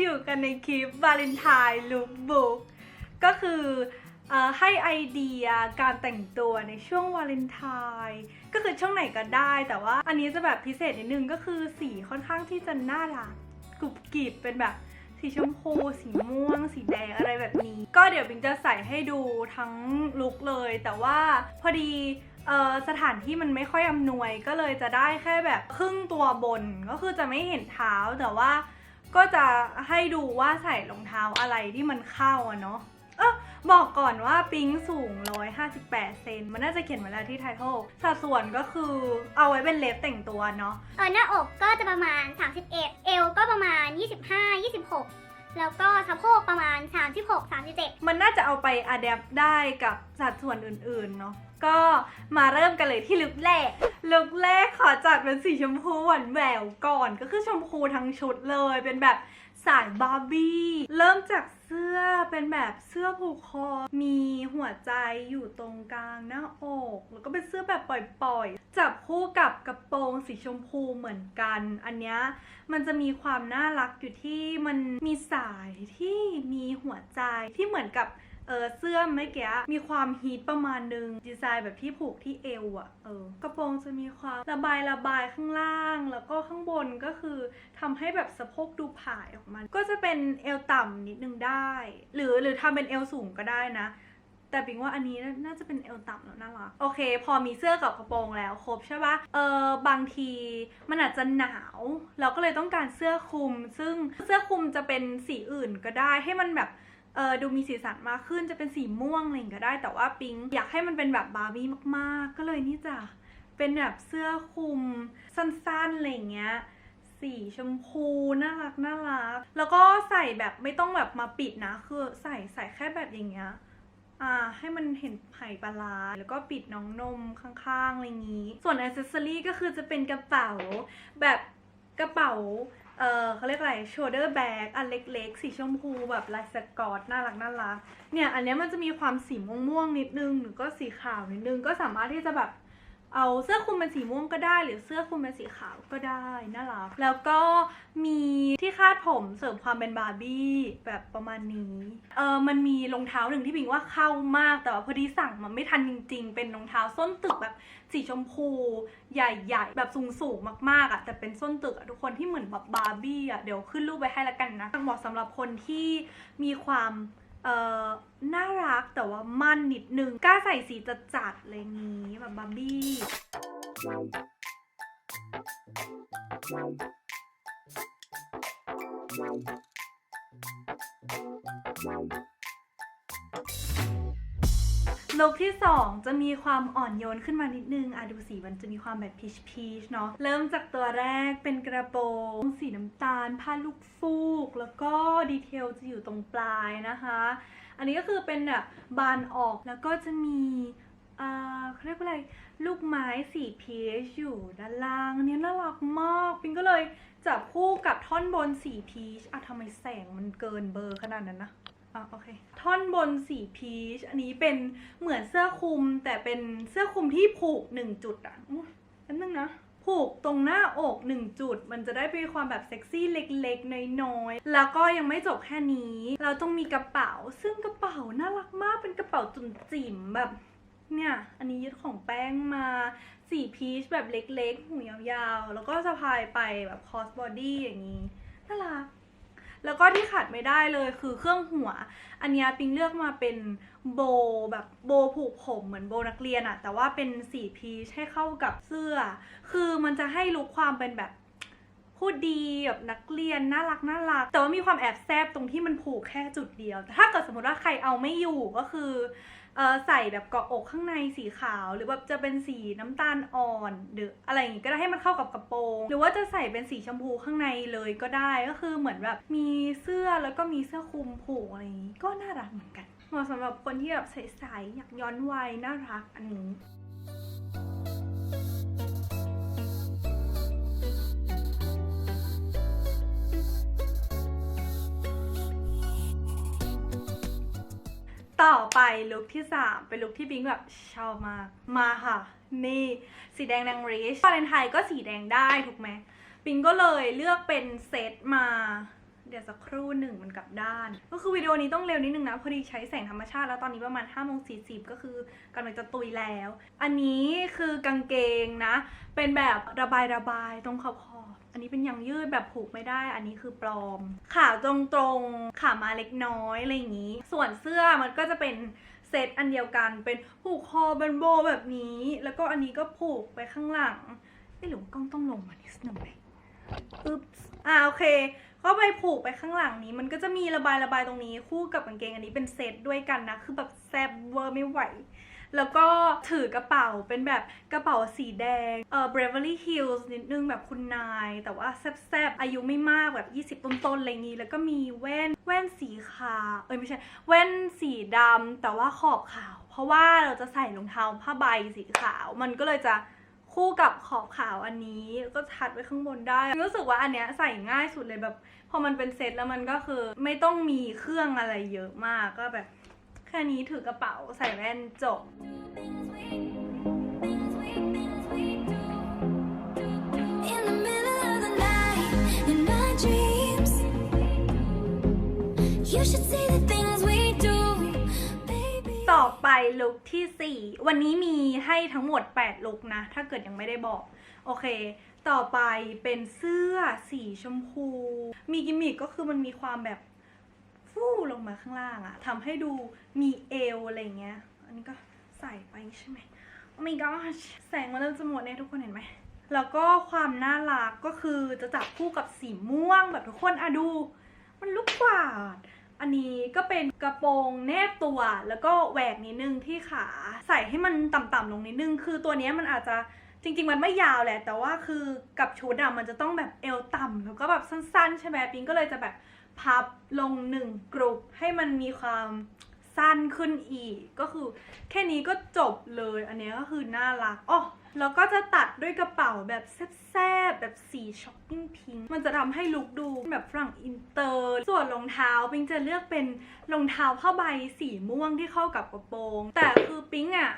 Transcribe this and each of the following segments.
อยู่กันในคลิปวาเลนไทน์ลุคบุ๊กก็คืออให้ไอเดียการแต่งตัวในช่วงวาเลนไทน์ก็คือช่วงไหนก็ได้ แต่ว่าอันนี้จะแบบพิเศษนิดนึงก็คือสีค่อนข้างที่จะน่ารักกรุบกริบเป็นแบบสีชมพู สีม่วง สีแดงอะไรแบบนี้ ก็เดี๋ยวบิงจะใส่ให้ดูทั้งลุคเลย แต่ว่าพอดีสถานที่มันไม่ค่อยอำนวยก็เลยจะได้แค่แบบครึ่งตัวบนก็คือจะไม่เห็นเท้าแต่ว่า ก็จะให้ดูว่าใส่รองเท้าอะไรที่มันเข้าอะเนาะเออบอกก่อนว่าปิงสูง 158 เซน มันน่าจะเขียนไว้แล้วที่ไททอลสัดส่วนก็คือเอาไว้เป็นเล็บแต่งตัวเนาะ เออหน้าอกก็จะประมาณ 31 เอวก็ประมาณ 25 26 แล้วก็สะโพกประมาณ 36 37 มันน่าจะเอาไปอัดแอปได้กับสัดส่วนอื่นๆเนาะ ก็มาเริ่มกันเลยที่ลุคแรก ลุคแรกขอจัดเป็นสีชมพูหวานแหววก่อน ก็คือชมพูทั้งชุดเลย เป็นแบบสายบาร์บี้ เริ่มจากเสื้อเป็นแบบเสื้อผูกคอ มีหัวใจอยู่ตรงกลางหน้าอก แล้วก็เป็นเสื้อแบบปล่อยๆ จับคู่กับกระโปรงสีชมพูเหมือนกัน อันเนี้ยมันจะมีความน่ารักอยู่ที่มันมีสายที่มีหัวใจที่เหมือนกับ เออเสื้อเมื่อกี้มีความฮีทประมาณนึง ดีไซน์แบบที่ผูกที่เอวอะเออกระโปรงจะมีความระบายระบายข้างล่าง แล้วก็ข้างบนก็คือทำให้แบบสะโพกดูผายออกมา ก็จะเป็นเอวต่ำนิดนึงได้ หรือหรือทำเป็นเอวสูงก็ได้นะแต่ปิงว่าอันนี้น่าจะเป็นเอวต่ำแล้วน่ารักโอเค พอมีเสื้อกับกระโปรงแล้วครบใช่ปะเออบางทีมันอาจจะหนาว เราก็เลยต้องการเสื้อคลุม ซึ่งเสื้อคลุมจะเป็นสีอื่นก็ได้ให้มันแบบ เออดูมีสีสันมากขึ้นจะเป็นสีม่วงอะไรก็ได้ แต่ว่าปิงอยากให้มันเป็นแบบบาร์บี้มากๆ ก็เลยนี่จ้ะเป็นแบบเสื้อคลุมสั้นๆอะไรเงี้ยสีชมพูน่ารักน่ารัก แล้วก็ใส่แบบไม่ต้องแบบมาปิดนะ คือใส่ใส่แค่แบบอย่างเงี้ยอ่าให้มันเห็นไผ่ปลาร้าแล้วก็ปิดน้องนมข้างๆอะไรอย่างนี้ ส่วนอ c เซอรี่ก็คือจะเป็นกระเป๋าแบบกระเป๋า เออเขาเรียกอะไร shoulder bag อันเล็กๆ สีชมพูแบบลายสกอต น่ารักน่ารัก เนี่ย อันนี้มันจะมีความสีม่วงๆนิดนึงหรือก็สีขาวนิดนึง ก็สามารถที่จะแบบ เอาเสื้อคลุมเป็นสีม่วงก็ได้ หรือเสื้อคลุมเป็นสีขาวก็ได้น่ารักแล้วก็มีที่คาดผมเสริมความเป็นบาร์บี้แบบประมาณนี้เออมันมีรองเท้าหนึ่งที่บิงว่าเข้ามากแต่ว่าพอดีสั่งมาไม่ทันจริง ๆ เป็นรองเท้าส้นตึกแบบสีชมพู ใหญ่ๆ แบบสูงๆมากๆอะแต่เป็นส้นตึกอะทุกคนที่เหมือนแบบบาร์บี้อะเดี๋ยวขึ้นรูปไว้ให้ละกันนะเหมาะสำหรับคนที่มีความ เอ่อน่ารักแต่ว่ามั่นนิดนึงกล้าใส่สีจัดๆอะไรอย่างนี้แบบบาร์บี้ ลุคที่ 2 จะมีความอ่อนโยนขึ้นมานิดนึงอะดูสีมันจะมีความแบบพีชพีชเนาะเริ่มจากตัวแรกเป็นกระโปรงสีน้ำตาล ผ้าลูกฟูก แล้วก็ดีเทลจะอยู่ตรงปลายนะคะ อันนี้ก็คือเป็นแบบบานออกแล้วก็จะมีเอ่อเขาเรียกว่าอะไรลูกไม้สีพีชอยู่ด้านล่างอันนี้น่ารักมากปิงก็เลยจับคู่กับท่อนบนสีพีชอะทำไมแสงมันเกินเบอร์ขนาดนั้นนะ อะโอเค ท่อนบนสีพีช อันนี้เป็นเหมือนเสื้อคลุม แต่เป็นเสื้อคลุมที่ผูกหนึ่งจุดอะอันนึงนะ ผูกตรงหน้าอกหนึ่งจุด มันจะได้มีความแบบเซ็กซี่เล็กๆ น้อยๆ แล้วก็ยังไม่จบแค่นี้ เราต้องมีกระเป๋า ซึ่งกระเป๋าน่ารักมาก เป็นกระเป๋าจุ่มจิ๋มแบบเนี่ย อันนี้ยึดของแป้งมาสีพีชแบบเล็กๆ หูยาวๆ แล้วก็สะพายไปแบบคอสบอดี้อย่างนี้ น่ารัก แล้วก็ที่ขาดไม่ได้เลยคือเครื่องหัว อันนี้ปิงเลือกมาเป็นโบแบบโบผูกผมเหมือนโบนักเรียนอะแต่ว่าเป็นสีพีชให้เข้ากับเสื้อ คือมันจะให้ลุคความเป็นแบบพูดดีแบบนักเรียนน่ารักน่ารัก แต่ว่ามีความแอบแซบตรงที่มันผูกแค่จุดเดียว แต่ถ้าเกิดสมมติว่าใครเอาไม่อยู่ก็คือ ใส่แบบเกาะอกข้างในสีขาว หรือแบบจะเป็นสีน้ำตาลอ่อนหรืออะไรอย่างงี้ก็ได้ให้มันเข้ากับกระโปรง หรือว่าจะใส่เป็นสีชมพูข้างในเลยก็ได้ก็คือเหมือนแบบมีเสื้อแล้วก็มีเสื้อคลุมผูกอะไรอย่างงี้ก็น่ารักเหมือนกันเหมาะสำหรับคนที่แบบใสๆอยากย้อนวัยน่ารักอันนี้ ต่อไปลุคที่ 3 เป็นลุคที่บิงแบบชอบมากมาค่ะ นี่สีแดงนางริชวาเลนไทน์ก็สีแดงได้ถูกไหมบิงก็เลยเลือกเป็นเซตมา เดี๋ยวสักครู่หนึ่งมันกลับด้าน ก็คือวิดีโอนี้ต้องเร็วนิดนึงนะ พอดีใช้แสงธรรมชาติแล้วตอนนี้ประมาณ5้าโมงสีก็คือกำลังจะตุยแล้ว อันนี้คือกางเกงนะ เป็นแบบระบายระบายตรงขอบข อันนี้เป็นยางยืดแบบผูกไม่ได้ อันนี้คือปลอม ขาตรงตรงขามาเล็กน้อยอะไรอย่างนี้ ส่วนเสื้อมันก็จะเป็นเซตอันเดียวกัน เป็นผูกคอเป็นโบแบบนี้ แล้วก็อันนี้ก็ผูกไปข้างหลังไม่หรือกล้องต้องลงมานิดนึงไหมอึ๊บอ่าโอเค ก็ไปผูกไปข้างหลังนี้ มันก็จะมีระบายระบายตรงนี้ คู่กับกางเกงอันนี้เป็นเซตด้วยกันนะ คือแบบแซบเวอร์ไม่ไหว แล้วก็ถือกระเป๋าเป็นแบบกระเป๋าสีแดง เออ Beverly Hills นิดนึงแบบคุณนาย แต่ว่าแซบๆ อายุไม่มากแบบ 20 ต้นๆ อะไรงนี้ แล้วก็มีแว่น แว่นสีขาว เอ้ยไม่ใช่ แว่นสีดำแต่ว่าขอบขาว เพราะว่าเราจะใส่รองเท้าผ้าใบสีขาว มันก็เลยจะคู่กับขอบขาวอันนี้ก็ทัดไว้ข้างบนได้ รู้สึกว่าอันเนี้ยใส่ง่ายสุดเลยแบบ พอมันเป็นเซตแล้วมันก็คือไม่ต้องมีเครื่องอะไรเยอะมากก็แบบ แค่นี้ถือกระเป๋าใส่แว่นจบต่อไปลุคที่ 4 วันนี้มีให้ทั้งหมด 8 ลุคนะ ถ้าเกิดยังไม่ได้บอก โอเค ต่อไปเป็นเสื้อสีชมพู มีกิมมิคก็คือมันมีความแบบ ฟู่ลงมาข้างล่างอะทำให้ดูมีเอวอะไรเงี้ย อันนี้ก็ใส่ไปใช่ไหมโอ้ my gosh แสงมันเริ่มจะหมดเนี่ยทุกคนเห็นไหม แล้วก็ความน่ารักก็คือจะจับคู่กับสีม่วงแบบทุกคนอะดู มันลุกกว่าดอันนี้ก็เป็นกระโปรงแนบตัว แล้วก็แหวกนิดนึงที่ขา ใส่ให้มันต่ำๆลงนิดนึง คือตัวนี้มันอาจจะ จริง ๆ มันไม่ยาวแหละ แต่ว่าคือกับชุดอะมันจะต้องแบบเอวต่ำแล้วก็แบบสั้น ๆ ใช่ไหมปิงก็เลยจะแบบพับลงหนึ่งกรุปให้มันมีความสั้นขึ้นอีก ก็คือแค่นี้ก็จบเลย อันนี้ก็คือน่ารักอ๋อแล้วก็จะตัดด้วยกระเป๋าแบบแซ่บๆแบบสีช็อปปิ้งพิงค์มันจะทำให้ลุคดูแบบฝรั่งอินเตอร์ ส่วนรองเท้าปิงจะเลือกเป็นรองเท้าผ้าใบสีม่วงที่เข้ากับกระโปรง แต่คือปิงอะ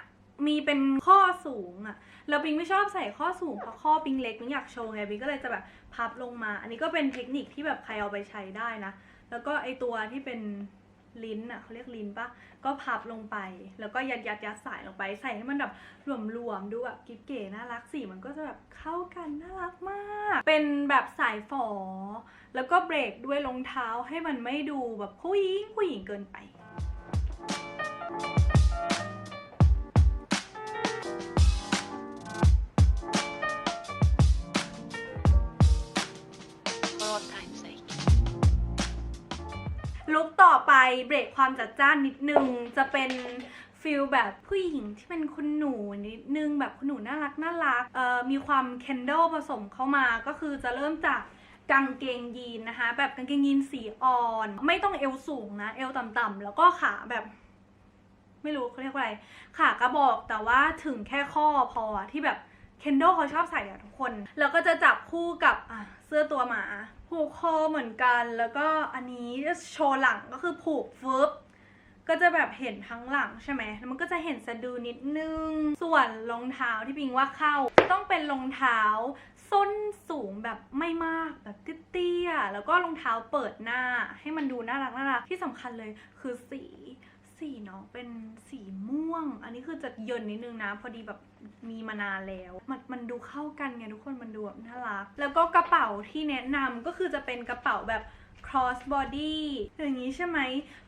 มีเป็นข้อสูงอะแล้วปิงไม่ชอบใส่ข้อสูงเพราะข้อปิงเล็กปิงอยากโชว์ไงปิงก็เลยจะแบบพับลงมา อันนี้ก็เป็นเทคนิคที่แบบใครเอาไปใช้ได้นะ แล้วก็ไอตัวที่เป็นลิ้นอะเขาเรียกลิ้นปะก็พับลงไป แล้วก็ยัดยัดยัดสายลงไป ใส่ให้มันแบบหลวมๆดูแบบกิ๊บเก๋น่ารักสีมันก็จะแบบเข้ากันน่ารักมาก เป็นแบบสายฝอ แล้วก็เบรกด้วยรองเท้าให้มันไม่ดูแบบผู้หญิงผู้หญิงเกินไป ลุคต่อไปเบรกความจัดจ้านนิดนึง จะเป็นฟิลแบบผู้หญิงที่เป็นคุณหนูนิดนึงแบบคุณหนูน่ารักน่ารักเอ่อมีความเคนโดผสมเข้ามาก็คือจะเริ่มจากกางเกงยีนนะคะ แบบกางเกงยีนสีอ่อน ไม่ต้องเอวสูงนะ เอวต่ำๆแล้วก็ขาแบบไม่รู้เขาเรียกว่าอะไรขากระบอกแต่ว่าถึงแค่ข้อพอที่แบบเคนโดเขาชอบใส่อะทุกคน แล้วก็จะจับคู่กับเสื้อตัวหมา ผูกคอเหมือนกันแล้วก็อันนี้โชว์หลังก็คือผูกฟึบก็จะแบบเห็นทั้งหลังใช่ไหมแล้วมันก็จะเห็นสะดือนิดนึง ส่วนรองเท้าที่ปิงว่าเข้า ต้องเป็นรองเท้าส้นสูงแบบไม่มากแบบเตี้ยๆแล้วก็รองเท้าเปิดหน้าให้มันดูน่ารักน่ารักที่สำคัญเลยคือสี สีน้องเป็นสีม่วง อันนี้คือจะเยินนิดนึงนะ พอดีแบบมีมานานแล้ว มันมันดูเข้ากันไงทุกคนมันดูแบบน่ารัก แล้วก็กระเป๋าที่แนะนำก็คือจะเป็นกระเป๋าแบบ cross body อย่างนี้ใช่ไหม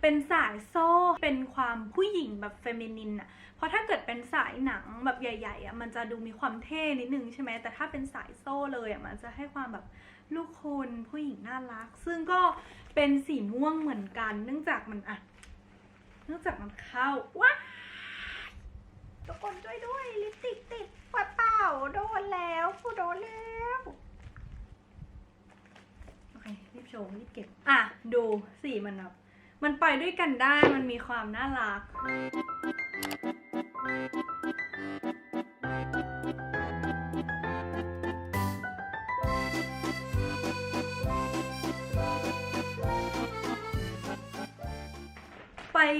เป็นสายโซ่ เป็นความผู้หญิงแบบเฟมินินอะเพราะถ้าเกิดเป็นสายหนังแบบใหญ่ๆอะมันจะดูมีความเท่นิดนึงใช่ไหม แต่ถ้าเป็นสายโซ่เลยอะมันจะให้ความแบบลูกคนผู้หญิงน่ารัก ซึ่งก็เป็นสีม่วงเหมือนกัน เนื่องจากมันอะ เนื่องจากมันเข้าว้าทุกคนช่วยด้วยลิปติกติดปะเป่าโดนแล้วกูโดนแล้วโอเครีบโชว์รีบเก็บ อะ ดูสีมันแบบมันไปด้วยกันได้มันมีความน่ารัก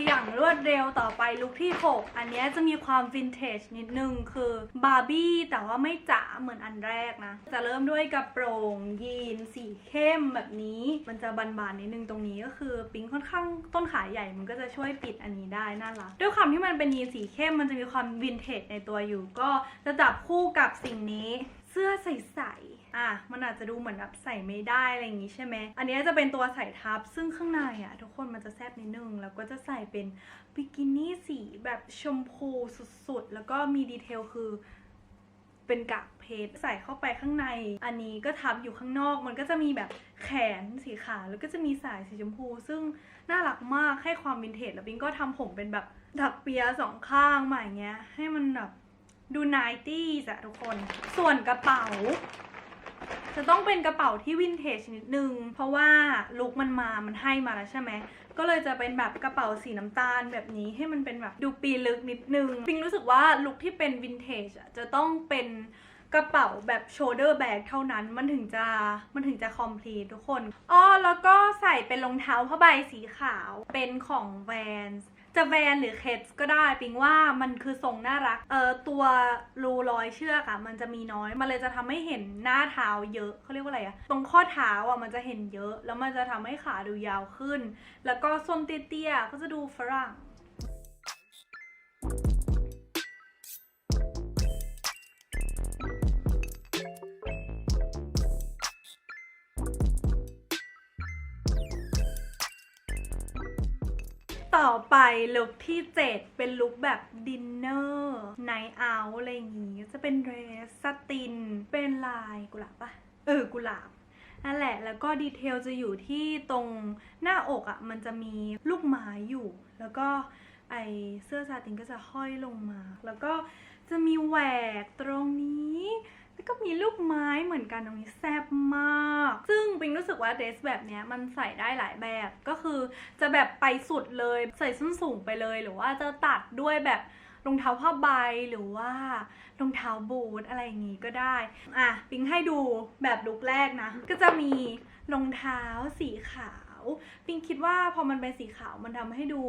อย่างรวดเร็วต่อไปลุคที่ 6 อันนี้จะมีความวินเทจนิดนึงคือบาร์บี้แต่ว่าไม่จ๋าเหมือนอันแรกนะ จะเริ่มด้วยกระโปรงยีนสีเข้มแบบนี้ มันจะบานๆนิดนึงตรงนี้ก็คือปิ๊งค่อนข้างต้นขาใหญ่มันก็จะช่วยปิดอันนี้ได้น่ารักด้วยความที่มันเป็นยีนสีเข้มมันจะมีความวินเทจในตัวอยู่ ก็จะจับคู่กับสิ่งนี้ เสื้อใสๆ อะมันอาจจะดูเหมือนแบบใส่ไม่ได้อะไรอย่างงี้ใช่ไหมอันนี้จะเป็นตัวใส่ทับซึ่งข้างในอะทุกคนมันจะแซบนิดนึงแล้วก็จะใส่เป็นบิกินี่สีแบบชมพูสุดๆ แล้วก็มีดีเทลคือเป็นกากเพชรใส่เข้าไปข้างใน อันนี้ก็ทับอยู่ข้างนอก มันก็จะมีแบบแขนสีขาวแล้วก็จะมีสายสีชมพู ซึ่งน่ารักมากให้ความวินเทจแล้วปิงก็ทำผมเป็นแบบถักเปียสองข้างมาอย่างเงี้ยให้มันแบบดูนายตี้อะทุกคน ส่วนกระเป๋า จะต้องเป็นกระเป๋าที่วินเทจนิดนึง เพราะว่าลุคมันมา มันให้มาแล้วใช่ไหม ก็เลยจะเป็นแบบกระเป๋าสีน้ำตาลแบบนี้ให้มันเป็นแบบดูปีลึกนิดนึง ปิงรู้สึกว่าลุคที่เป็นวินเทจอะจะต้องเป็นกระเป๋าแบบโชเดอร์แบกเท่านั้นมันถึงจะมันถึงจะคอมพลีททุกคนอ๋อแล้วก็ใส่เป็นรองเท้าผ้าใบสีขาวเป็นของแวนส์ จะแวนหรือเคดก็ได้ปิงว่ามันคือทรงน่ารัก เออตัวรูรอยเชือกอะมันจะมีน้อย มันเลยจะทำให้เห็นหน้าเท้าเยอะเขาเรียกว่าอะไรอะตรงข้อเท้าอะมันจะเห็นเยอะ แล้วมันจะทำให้ขาดูยาวขึ้น แล้วก็ส้นเตี้ยๆก็จะดูฝรั่ง ต่อไปลุคที่ 7 เป็นลุคแบบดินเนอร์ไนท์เอาอะไรอย่างงี้ จะเป็นเดรสสติน เป็นลายกุหลาบปะเออ กุหลาบนั่นแหละ แล้วก็ดีเทลจะอยู่ที่ตรงหน้าอกอะ่ะ มันจะมีลูกไม้อยู่ แล้วก็ไอเสื้อซาตินก็จะห้อยลงมา แล้วก็จะมีแหวกตรงนี้ แล้วก็มีลูกไม้เหมือนกันตรงนี้แซ่บมาก ซึ่งปิงรู้สึกว่าเดรสแบบเนี้ยมันใส่ได้หลายแบบ ก็คือจะแบบไปสุดเลย ใส่ส้นสูงไปเลย หรือว่าจะตัดด้วยแบบรองเท้าผ้าใบหรือว่ารองเท้าบูทอะไรอย่างงี้ก็ได้ อะปิงให้ดูแบบลุกแรกนะ ก็จะมีรองเท้าสีขาว ปิงคิดว่าพอมันเป็นสีขาวมันทำให้ดู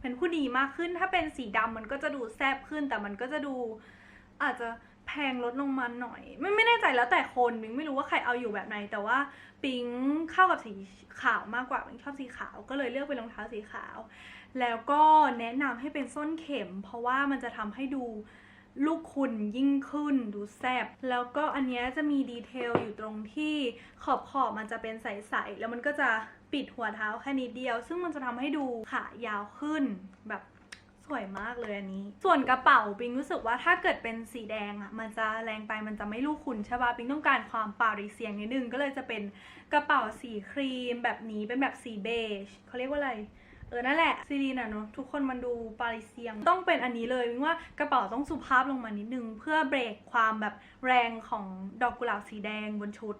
เป็นผู้ดีมากขึ้น ถ้าเป็นสีดำมันก็จะดูแซบขึ้น แต่มันก็จะดูอาจจะ พงลดลงมาหน่อย ไม่ไม่แน่ใจแล้วแต่คนปิงไม่รู้ว่าใครเอาอยู่แบบไหน แต่ว่าปิงเข้ากับสีขาวมากกว่าปิงชอบสีขาวก็เลยเลือกเป็นรองเท้าสีขาว แล้วก็แนะนำให้เป็นส้นเข็ม เพราะว่ามันจะทำให้ดูลูกคุณยิ่งขึ้นดูแซบแล้วก็อันนี้จะมีดีเทลอยู่ตรงที่ขอบขอบมันจะเป็นใสๆแล้วมันก็จะปิดหัวเท้าแค่นิดเดียว ซึ่งมันจะทำให้ดูขายาวขึ้นแบบ สวยมากเลยอันนี้ ส่วนกระเป๋าปิงรู้สึกว่าถ้าเกิดเป็นสีแดงอะ่ะมันจะแรงไปมันจะไม่ลูกคุณใช่ปะปิงต้องการความปาริเซียงนิดนึงก็เลยจะเป็นกระเป๋าสีครีมแบบนี้เป็นแบบสีเบจเขาเรียกว่าอะไรเออ นั่นแหละ ซีรีนอะเนอะทุกคนมันดูปาริเซียง ต้องเป็นอันนี้เลยวิงว่ากระเป๋าต้องสุภาพลงมานิดนึง เพื่อเบรกความแบบแรงของดอกกุหลาบสีแดงบนชุด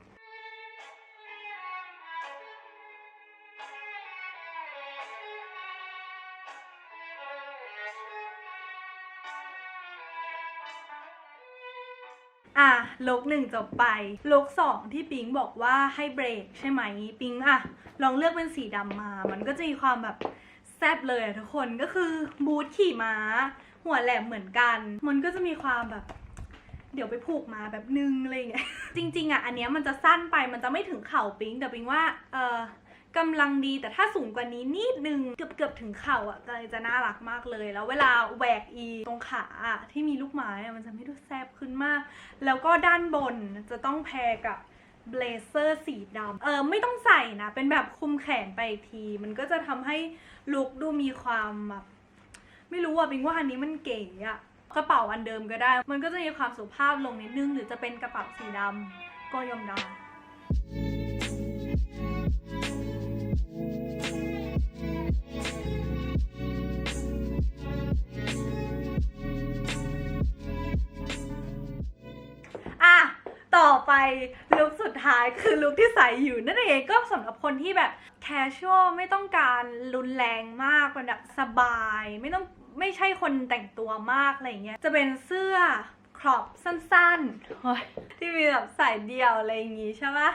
อะลุกหนึ่งจบไปลุกสองที่ปิงบอกว่าให้เบรกใช่ไหมปิงอะลองเลือกเป็นสีดำมา มันก็จะมีความแบบแซบเลยทุกคนก็คือบูทขี่ม้า หัวแหลมเหมือนกัน มันก็จะมีความแบบเดี๋ยวไปผูกมาแบบนึงอะไรอย่างเงี้ยจริง ๆอะอันเนี้ยมันจะสั้นไปมันจะไม่ถึงเข่าปิงแต่ปิงว่าเออ กำลังดีแต่ถ้าสูงกว่านี้นิดนึงเกือบเกือบถึงเข่าอะก็จะน่ารักมากเลย แล้วเวลาแหวกอีตรงขาอะที่มีลูกไม้มันจะไม่ดูแซบขึ้นมาก แล้วก็ด้านบนจะต้องแพรกับเบลเซอร์สีดำเออไม่ต้องใส่นะ เป็นแบบคุมแขนไปอีกที มันก็จะทำให้ลุคดูมีความแบบไม่รู้อะปิงว่าอันนี้มันเก๋อะกระเป๋าอันเดิมก็ได้ มันก็จะมีความสุภาพลงนิดนึง หรือจะเป็นกระเป๋าสีดำก็ยอมได้ ต่อไปลุคสุดท้ายคือลุคที่ใส่อยู่นั่นเองก็สำหรับคนที่แบบแคชชวลไม่ต้องการรุนแรงมากเป็นแบบสบาย ไม่ต้องไม่ใช่คนแต่งตัวมากอะไรเงี้ยจะเป็นเสื้อครอปสั้นๆ ที่มีแบบใส่เดี่ยวอะไรอย่างงี้ใช่ปะ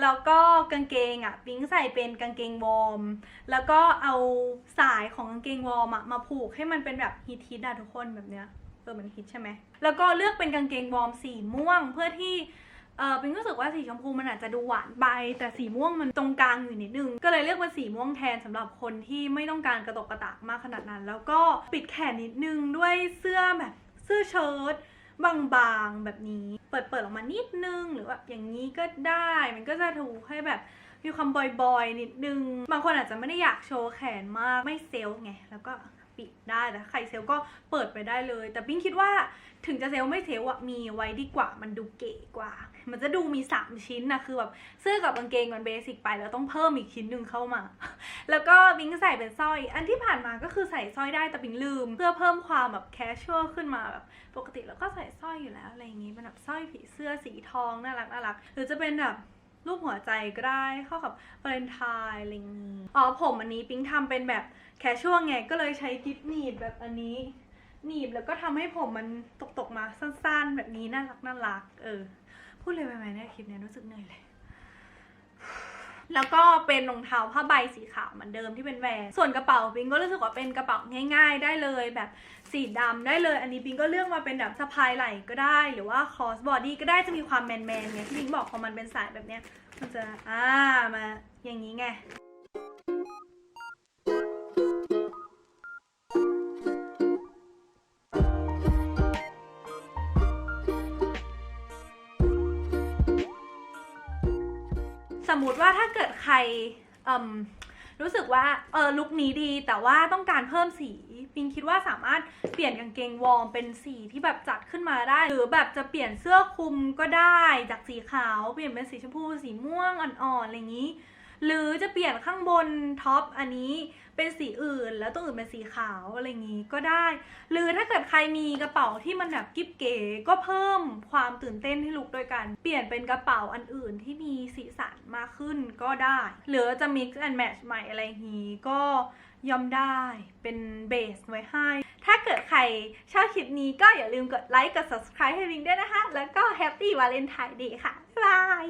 แล้วก็กางเกงอะปิงใส่เป็นกางเกงวอร์ม แล้วก็เอาสายของกางเกงวอร์มอะมาผูกให้มันเป็นแบบฮิตฮิตๆอะทุกคนแบบเนี้ย เออมันฮิตใช่ไหม แล้วก็เลือกเป็นกางเกงวอร์มสีม่วงเพื่อที่เออปิงรู้สึกว่าสีชมพูมันอาจจะดูหวานไป แต่สีม่วงมันตรงกลางอยู่นิดนึง ก็เลยเลือกเป็นสีม่วงแทนสำหรับคนที่ไม่ต้องการกระตกกระตากมากขนาดนั้น แล้วก็ปิดแขนนิดนึงด้วยเสื้อแบบเสื้อเชิ้ตบางๆแบบนี้ เปิดเปิดออกมานิดนึง หรือแบบอย่างนี้ก็ได้ มันก็จะถูกให้แบบมีความบอยๆนิดนึง บางคนอาจจะไม่ได้อยากโชว์แขนมากไม่เซลล์ไง แล้วก็ิดได้แต่ใครเซลก็เปิดไปได้เลย แต่ปิ้งคิดว่าถึงจะเซลไม่เซลอะมีไว้ดีกว่ามันดูเก๋กว่า มันจะดูมี 3 ชิ้นนะคือแบบเสื้อกับกางเกงมันเบสิกไปแล้วต้องเพิ่มอีกชิ้นหนึ่งเข้ามา แล้วก็บิงใส่เป็นสร้อย อันที่ผ่านมาก็คือใส่สร้อยได้แต่บิงลืม เพื่อเพิ่มความแบบแคชชวลขึ้นมาแบบปกติเราก็ใส่สร้อยอยู่แล้วอะไรอย่างงี้เป็นแบบสร้อยผีเสื้อสีทองน่ารักน่ารักหรือจะเป็นแบบ รูปหัวใจก็ได้เข้ากับวาเลนไทน์อะไรอย่างนี้อ๋อผมอันนี้ปิ๊งทำเป็นแบบแคชชวลไงก็เลยใช้กิฟหนีบแบบอันนี้ หนีบแล้วก็ทำให้ผมมันตกตกมาสั้นๆ แบบนี้น่ารักน่ารักเออ พูดเลยไปไหมเนี่ยคลิปเนี้ยรู้สึกเหนื่อยเลยแล้วก็เป็นรองเท้าผ้าใบสีขาวเหมือนเดิมที่เป็นแหวนส่วนกระเป๋าปิงก็รู้สึกว่าเป็นกระเป๋าง่าย ๆ ได้เลยแบบ สีดำได้เลย อันนี้ปิงก็เลือกมาเป็นแบบสะพายไหล่ก็ได้ หรือว่าคอสบอดี้ก็ได้จะมีความแมนๆไงที่ปิงบอกพอมันเป็นสายแบบเนี้ยมันจะอ่ามาอย่างนี้ไงสมมติว่าถ้าเกิดใครอิ่ม รู้สึกว่าเออลุคนี้ดีแต่ว่าต้องการเพิ่มสีปิงคิดว่าสามารถเปลี่ยนกางเกงวอร์มเป็นสีที่แบบจัดขึ้นมาได้ หรือแบบจะเปลี่ยนเสื้อคลุมก็ได้จากสีขาวเปลี่ยนเป็นสีชมพูสีม่วงอ่อนๆอะไรอย่างนี้ หรือจะเปลี่ยนข้างบนท็อปอันนี้เป็นสีอื่น แล้วตรงอื่นเป็นสีขาวอะไรอย่างนี้ก็ได้ หรือถ้าเกิดใครมีกระเป๋าที่มันแบบกิ๊บเก๋ก็เพิ่มความตื่นเต้นให้ลุกโดยการเปลี่ยนเป็นกระเป๋าอันอื่นที่มีสีสันมากขึ้นก็ได้ หรือจะ mix and match ใหม่อะไรอย่างนี้ก็ย่อมได้เป็นเบสไว้ให้ ถ้าเกิดใครชอบคลิปนี้ก็อย่าลืมกดไลค์กด subscribe ให้ลิงด้วยนะคะ แล้วก็ Happy Valentine Day ค่ะ บ๊ายบาย